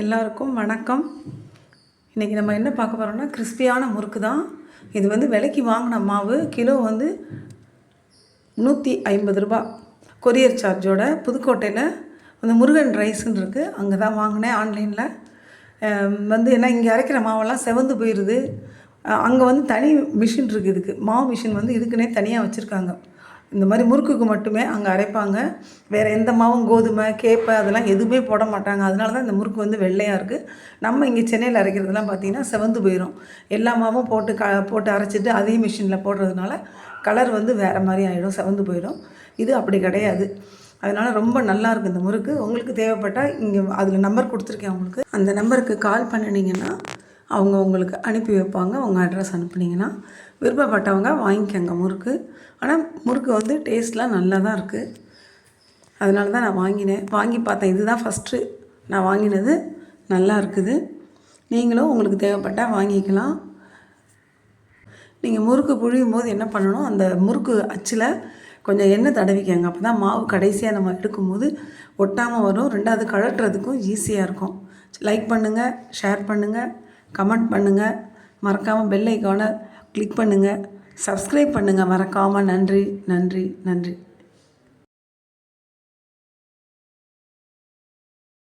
எல்லாருக்கும் வணக்கம். இன்றைக்கி நம்ம என்ன பார்க்க போகிறோம்னா கிறிஸ்பியான முறுக்கு தான். இது வந்து விலைக்கு வாங்கின மாவு கிலோ வந்து நூற்றி ஐம்பது ரூபா. கொரியர் சார்ஜோட புதுக்கோட்டையில் அந்த முருகன் ரைஸ்ன்னு இருக்குது அங்கே தான் வாங்கினேன் ஆன்லைனில். வந்து என்ன இங்கே அரைக்கிற மாவெல்லாம் செவந்து போயிடுது அங்கே வந்து தனி மிஷின் இருக்குது இதுக்கு. மாவு மிஷின் வந்து இதுக்குன்னே தனியாக வச்சுருக்காங்க. இந்த மாதிரி முறுக்குக்கு மட்டுமே அங்கே அரைப்பாங்க. வேறு எந்த மாவும் கோதுமை கேப்பை அதெல்லாம் எதுவுமே போட மாட்டாங்க. அதனால தான் இந்த முறுக்கு வந்து வெள்ளையாக இருக்குது நம்ம இங்கே சென்னையில் அரைக்கிறதுலாம் பார்த்திங்கன்னா செவந்து போயிடும் எல்லா மாவும் போட்டு க போட்டு அரைச்சிட்டு அதே மிஷினில் போடுறதுனால கலர் வந்து வேறு மாதிரி ஆகிடும் செவந்து போயிடும் இது அப்படி கிடையாது. அதனால் ரொம்ப நல்லா இருக்குது இந்த முறுக்கு. உங்களுக்கு தேவைப்பட்டால் இங்கே அதில் நம்பர் கொடுத்துருக்கேன் உங்களுக்கு. அந்த நம்பருக்கு கால் பண்ணினீங்கன்னா அவங்க உங்களுக்கு அனுப்பி வைப்பாங்க. உங்கள் அட்ரஸ் அனுப்புனீங்கன்னா விருப்பப்பட்டவங்க வாங்கிக்கோங்க முறுக்கு. ஆனால் முறுக்கு வந்து டேஸ்ட்லாம் நல்லா தான் இருக்குது அதனால தான் நான் வாங்கினேன். வாங்கி பார்த்தேன். இதுதான் ஃபஸ்ட்டு நான் வாங்கினது. நல்லா இருக்குது. நீங்களும் உங்களுக்கு தேவைப்பட்டால் வாங்கிக்கலாம். நீங்கள் முறுக்கு புழியும் போது என்ன பண்ணணும்? அந்த முறுக்கு அச்சில் கொஞ்சம் எண்ணெய் தடவிக்கங்க. அப்போ தான் மாவு கடைசியாக நம்ம எடுக்கும்போது ஒட்டாமல் வரும். ரெண்டாவது கழட்டுறதுக்கும் ஈஸியாக இருக்கும். லைக் பண்ணுங்கள் ஷேர் பண்ணுங்கள் கமெண்ட் பண்ணுங்கள் மறக்காமல் பெல் ஐக்கானை கிளிக் பண்ணுங்கள் சப்ஸ்கிரைப் பண்ணுங்கள் மறக்காமல் நன்றி நன்றி நன்றி.